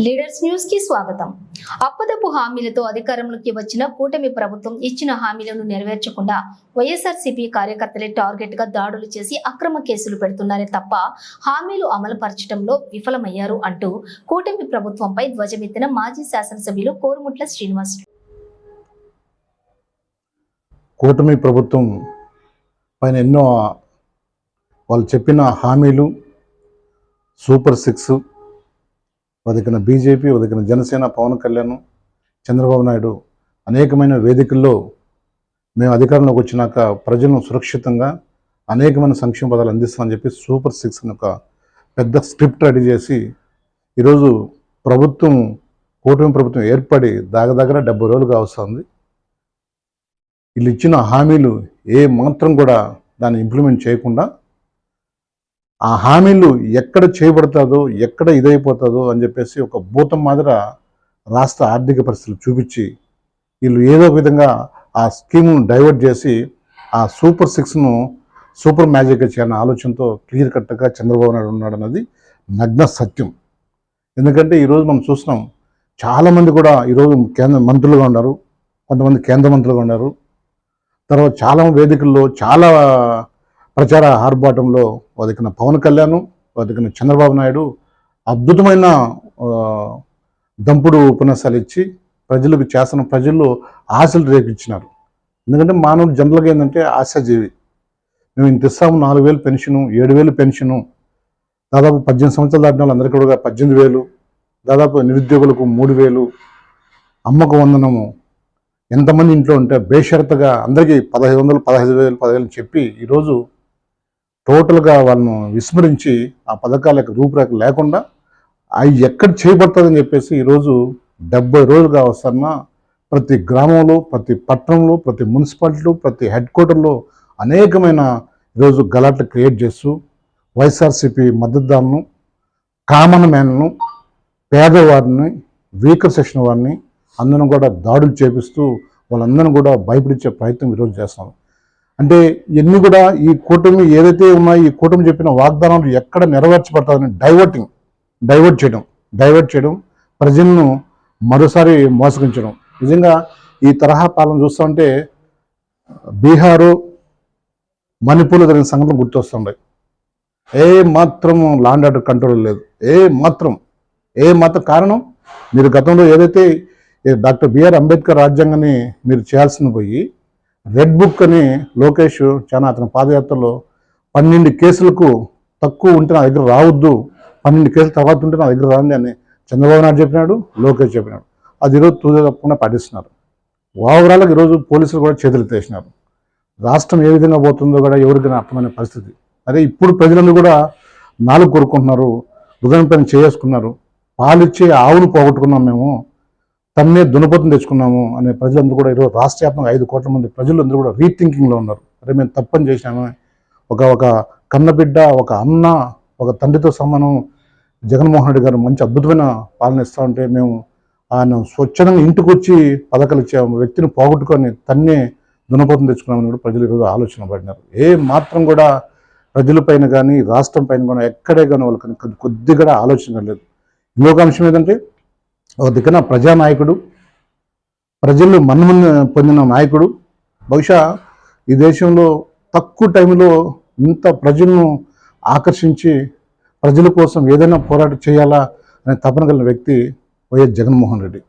Leaders న్యూస్కి స్వాగతం. అప్పదపు హామీలతో అధికారంలోకి వచ్చిన కూటమి ప్రభుత్వం ఇచ్చిన హామీలను నెరవేర్చకుండా వైఎస్ఆర్సీపీ కార్యకర్తలే టార్గెట్గా దాడులు చేసి అక్రమ కేసులు పెడుతున్నారే తప్ప హామీలు అమలు పరచడంలో విఫలమయ్యారు అంటూ కూటమి ప్రభుత్వంపై ధ్వజమెత్తిన మాజీ శాసనసభ్యులు కోరుముట్ల శ్రీనివాస్. కూటమి ప్రభుత్వం పైన ఎన్నో వాళ్ళు చెప్పిన హామీలు సూపర్ సిక్స్ వదికిన బీజేపీ వదికిన జనసేన పవన్ కళ్యాణ్ చంద్రబాబు నాయుడు అనేకమైన వేదికల్లో మేము అధికారంలోకి వచ్చినాక ప్రజలను సురక్షితంగా అనేకమైన సంక్షేమ పదాలు అందిస్తామని చెప్పి సూపర్ సిక్స్ అని ఒక పెద్ద స్క్రిప్ట్ రెడీ చేసి ఈరోజు ప్రభుత్వం కూటమి ప్రభుత్వం ఏర్పడి దగ్గర దగ్గర డెబ్బై రోజులుగా వస్తుంది వీళ్ళు ఇచ్చిన హామీలు ఏ మాత్రం కూడా దాన్ని ఇంప్లిమెంట్ చేయకుండా ఆ హామీలు ఎక్కడ చేయబడుతుందో ఎక్కడ ఇదైపోతుందో అని చెప్పేసి ఒక భూతం మాదిర రాష్ట్ర ఆర్థిక పరిస్థితులు చూపించి వీళ్ళు ఏదో ఒక విధంగా ఆ స్కీమ్ను డైవర్ట్ చేసి ఆ సూపర్ సిక్స్ను సూపర్ మ్యాజిక్గా చేయాలన్న ఆలోచనతో క్లియర్ కట్గా చంద్రబాబు నాయుడు ఉన్నాడు అన్నది నగ్న సత్యం. ఎందుకంటే ఈరోజు మనం చూస్తున్నాం చాలామంది కూడా ఈరోజు కేంద్ర మంత్రులుగా ఉన్నారు కొంతమంది కేంద్ర మంత్రులుగా ఉన్నారు. తర్వాత చాలా వేదికల్లో చాలా ప్రచార ఆర్భాటంలో వదికిన పవన్ కళ్యాణ్ వదికిన చంద్రబాబు నాయుడు అద్భుతమైన దంపుడు ఉపన్యాసాలు ఇచ్చి ప్రజలకు చేస్తున్న ప్రజలు ఆశలు రేపించినారు. ఎందుకంటే మానవుడు జనరల్గా ఏంటంటే ఆశాజీవి. మేము ఇంత ఇస్తాము నాలుగు వేలు పెన్షను ఏడు వేలు పెన్షను. దాదాపు పద్దెనిమిది సంవత్సరాలు దాటిన వాళ్ళందరికీ కూడా పద్దెనిమిది వేలు దాదాపు నిరుద్యోగులకు మూడు వేలు అమ్మకు వందనము. ఎంతమంది ఇంట్లో ఉంటే బేషరతుగా అందరికీ పదహైదు వందలు పదహైదు వేలు పదివేలు చెప్పి ఈరోజు టోటల్గా వాళ్ళను విస్మరించి ఆ పథకాలకు రూపురేఖ లేకుండా అవి ఎక్కడ చేయబడుతుందని చెప్పేసి ఈరోజు డెబ్బై రోజులుగా వస్తున్న ప్రతి గ్రామంలో ప్రతి పట్టణంలో ప్రతి మున్సిపాలిటీలో ప్రతి హెడ్ క్వార్టర్లో అనేకమైన ఈరోజు గలాట్లు క్రియేట్ చేస్తూ వైఎస్ఆర్సీపీ మద్దతుదారులను కామన్ మ్యాన్ను పేదవారిని వీకర్ సెక్షన్ వారిని అందరం కూడా దాడులు చేపిస్తూ వాళ్ళందరినీ కూడా భయపడించే ప్రయత్నం ఈరోజు చేస్తాం అంటే ఇవన్నీ కూడా ఈ కూటమి ఏదైతే ఉన్నాయో ఈ కూటమి చెప్పిన వాగ్దానాలు ఎక్కడ నెరవేర్చబడతాయని డైవర్టింగ్ డైవర్ట్ చేయడం డైవర్ట్ చేయడం ప్రజలను మరోసారి మోసగించడం. నిజంగా ఈ తరహా పాలన చూస్తుంటే బీహారు మణిపూర్లో జరిగిన సంఘటన గుర్తొస్తుంటాయి ఏ మాత్రం లాండ్ ఆర్డర్ కంట్రోల్ లేదు. ఏ మాత్రం ఏ మాత్రం కారణం? మీరు గతంలో ఏదైతే డాక్టర్ బిఆర్ అంబేద్కర్ రాజ్యాంగాన్ని మీరు చేయాల్సింది పోయి రెడ్ బుక్ అని లోకేష్ చాలా అతని పాదయాత్రలో పన్నెండు కేసులకు తక్కువ ఉంటే నా దగ్గర రావద్దు. పన్నెండు కేసుల తర్వాత ఉంటే నా దగ్గర రాండి అని చంద్రబాబు నాయుడు చెప్పినాడు లోకేష్ చెప్పినాడు. అది ఈరోజు తూదే తప్పకుండా పాటిస్తున్నారు. ఓవరాల్గా ఈరోజు పోలీసులు కూడా చేతులు తీసినారు రాష్ట్రం ఏ విధంగా పోతుందో కూడా ఎవరికైనా అర్థమైన పరిస్థితి. అదే ఇప్పుడు ప్రజలందరూ కూడా నాలుగు కోరుకుంటున్నారు హృదయం పైన చేసుకున్నారు. పాలిచ్చే ఆవును పోగొట్టుకున్నాం మేము. తన్నే దునపతిని తెచ్చుకున్నాము అనే ప్రజలందరూ కూడా ఈరోజు రాష్ట్ర వ్యాప్తంగా ఐదు కోట్ల మంది ప్రజలందరూ కూడా రీథింకింగ్లో ఉన్నారు. అరే మేము తప్పని చేసినాము ఒక ఒక కన్నబిడ్డ ఒక అన్న ఒక తండ్రితో సమానం జగన్మోహన్ రెడ్డి గారు మంచి అద్భుతమైన పాలన ఇస్తూ ఉంటే మేము ఆయన స్వచ్ఛందంగా ఇంటికి వచ్చి పథకాలు ఇచ్చే వ్యక్తిని పోగొట్టుకొని తన్నే దునపోతం తెచ్చుకున్నామని కూడా ప్రజలు ఈరోజు ఆలోచన పడినారు. ఏ మాత్రం కూడా ప్రజలపైన కానీ రాష్ట్రం పైన కానీ ఎక్కడే కానీ వాళ్ళు కొద్ది- కొద్దిగా కూడా ఆలోచన లేదు. ఇంకొక అంశం ఏంటంటే ఒక దిక్కున ప్రజానాయకుడు ప్రజలు మన్ను పొందిన నాయకుడు. బహుశా ఈ దేశంలో తక్కువ టైంలో ఇంత ప్రజలను ఆకర్షించి ప్రజల కోసం ఏదైనా పోరాటం చేయాలా అనే తపన కలిగిన వ్యక్తి వైఎస్ జగన్మోహన్ రెడ్డి.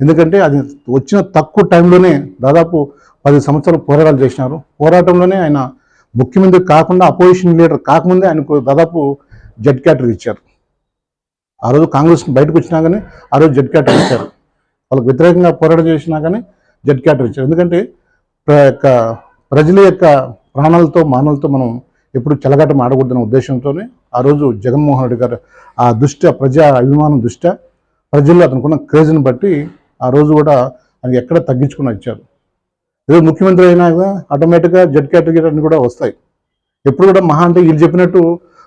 ఎందుకంటే అది వచ్చిన తక్కువ టైంలోనే దాదాపు పది సంవత్సరాలు పోరాటాలు చేసినారు. పోరాటంలోనే ఆయన ముఖ్యమంత్రి కాకుండా అపోజిషన్ లీడర్ కాకముందే ఆయనకు దాదాపు జడ్ క్యాటర్ ఇచ్చారు. ఆ రోజు కాంగ్రెస్ బయటకు వచ్చినా కానీ ఆ రోజు జడ్ క్యాటర్ ఇచ్చారు. వాళ్ళకి వ్యతిరేకంగా పోరాటం చేసినా కానీ జడ్ క్యాటర్ ఇచ్చారు. ఎందుకంటే ప్ర- యొక్క ప్రజల యొక్క ప్రాణాలతో మానవులతో మనం ఎప్పుడు చెలగాటం ఆడకూడదనే ఉద్దేశంతోనే ఆ రోజు జగన్మోహన్ రెడ్డి గారు ఆ దృష్ట్యా ప్రజా అభిమానం దృష్ట్యా ప్రజల్లో అతనుకున్న క్రేజ్ని బట్టి ఆ రోజు కూడా అది ఎక్కడ తగ్గించుకుని వచ్చారు ఏదో ముఖ్యమంత్రి అయినా కూడా ఆటోమేటిక్గా జడ్ కేటగిరీ అన్నీ కూడా వస్తాయి. ఎప్పుడు కూడా మహా అంటే వీళ్ళు చెప్పినట్టు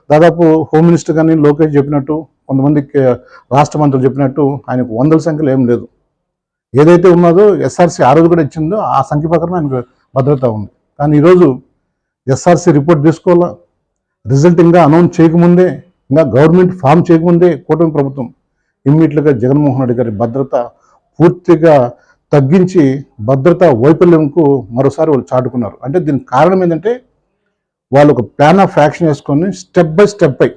దాదాపు హోమ్ మినిస్టర్ కానీ లోకేష్ చెప్పినట్టు కొంతమందికి రాష్ట్ర మంత్రులు చెప్పినట్టు ఆయనకు వందల సంఖ్యలో ఏం లేదు. ఏదైతే ఉన్నదో ఎస్ఆర్సీ ఆ రోజు కూడా ఇచ్చిందో ఆ సంఖ్య ప్రకారం ఆయనకు భద్రత ఉంది. కానీ ఈరోజు ఎస్ఆర్సీ రిపోర్ట్ తీసుకోవాలా? రిజల్ట్ ఇంకా అనౌన్స్ చేయకముందే ఇంకా గవర్నమెంట్ ఫామ్ చేయకముందే కూటమి ప్రభుత్వం ఇమ్మీడియట్గా జగన్మోహన్ రెడ్డి గారి భద్రత పూర్తిగా తగ్గించి భద్రత వైఫల్యంకు మరోసారి వాళ్ళు చాటుకున్నారు. అంటే దీనికి కారణం ఏంటంటే వాళ్ళు ఒక ప్లాన్ ఆఫ్ యాక్షన్ వేసుకొని స్టెప్ బై స్టెప్ బై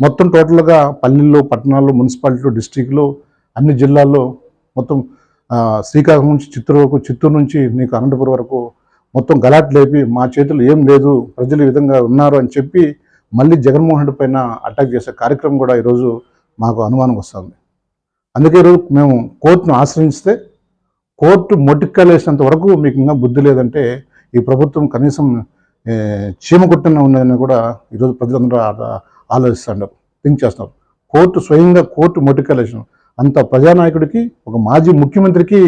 మొత్తం టోటల్గా పల్లెల్లో పట్టణాల్లో మున్సిపాలిటీలు డిస్టిక్లో అన్ని జిల్లాల్లో మొత్తం శ్రీకాకుళం నుంచి చిత్తూరు వరకు చిత్తూరు నుంచి నీకు అనంతపురం వరకు మొత్తం గలాట్ లేపి మా చేతులు ఏం లేదు ప్రజలు ఈ విధంగా ఉన్నారు అని చెప్పి మళ్ళీ జగన్మోహన్ రెడ్డి పైన అటాక్ చేసే కార్యక్రమం కూడా ఈరోజు మాకు అనుమానం వస్తుంది. అందుకే ఈరోజు మేము కోర్టును ఆశ్రయిస్తే కోర్టు మొట్టిక్కలేసినంత వరకు మీకు ఇంకా బుద్ధి లేదంటే ఈ ప్రభుత్వం కనీసం చీమ కుట్టన ఉన్నదని కూడా ఈరోజు ప్రజలందరూ ఆలోచిస్తున్నారు థింక్ చేస్తున్నారు. కోర్టు స్వయంగా కోర్టు మొట్టిక్కలేసిన అంత ప్రజానాయకుడికి ఒక మాజీ ముఖ్యమంత్రికి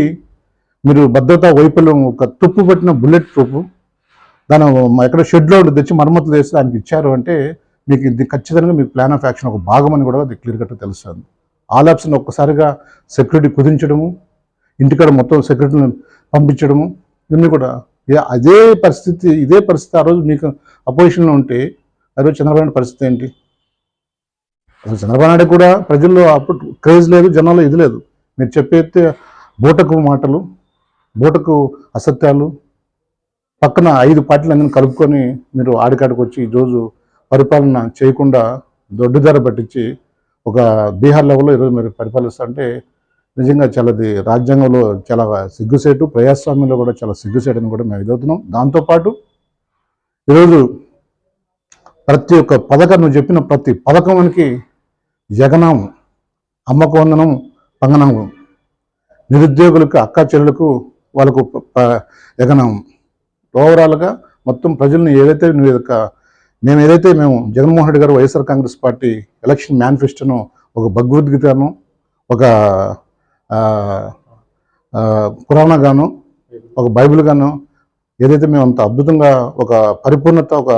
మీరు భద్రతా వైఫల్యం ఒక తుప్పు పెట్టిన బుల్లెట్ ప్రూఫ్ దాని ఎక్కడ షెడ్లో తెచ్చి మరమ్మతులు చేసి దానికి ఇచ్చారు అంటే మీకు ఇది ఖచ్చితంగా మీ ప్లాన్ ఆఫ్ యాక్షన్ ఒక భాగం అని కూడా అది క్లియర్ కట్ తెలుస్తుంది. ఆల్ ఆప్షన్ ఒక్కసారిగా సెక్యూరిటీ కుదించడము ఇంటికాడ మొత్తం సెక్యూరిటీని పంపించడము ఇవన్నీ కూడా అదే పరిస్థితి ఇదే పరిస్థితి ఆ రోజు మీకు అపోజిషన్లో ఉంటే ఆ రోజు చంద్రబాబు పరిస్థితి ఏంటి? అసలు చంద్రబాబు నాయుడు కూడా ప్రజల్లో అప్పుడు క్రేజ్ లేదు జనాల్లో ఇది లేదు. మీరు చెప్పేస్తే బూటకు మాటలు బూటకు అసత్యాలు పక్కన ఐదు పార్టీలు అందరిని కలుపుకొని మీరు ఆడికాడికి వచ్చి ఈరోజు పరిపాలన చేయకుండా దొడ్డుదార పట్టించి ఒక బీహార్ లెవెల్లో ఈరోజు మీరు పరిపాలిస్తుంటే నిజంగా చాలాది రాజ్యాంగంలో చాలా సిగ్గుసేటు ప్రజాస్వామ్యంలో కూడా చాలా సిగ్గుసేటు అని కూడా మేము ఎదుగుతున్నాం. దాంతోపాటు ఈరోజు ప్రతి ఒక్క పథకం నువ్వు చెప్పిన ప్రతి పథకానికి జగనం అమ్మకోందనం పంగనం నిరుద్యోగులకు అక్క చెల్లెలకు వాళ్ళకు జగనం. ఓవరాల్గా మొత్తం ప్రజల్ని ఏదైతే నువ్వు యొక్క మేము ఏదైతే మేము జగన్మోహన్ రెడ్డి గారు వైఎస్ఆర్ కాంగ్రెస్ పార్టీ ఎలక్షన్ మేనిఫెస్టోను ఒక భగవద్గీతను ఒక ఆ, పురాణ గాను ఒక బైబిల్ గాను ఏదైతే మేము అంత అద్భుతంగా ఒక పరిపూర్ణత ఒక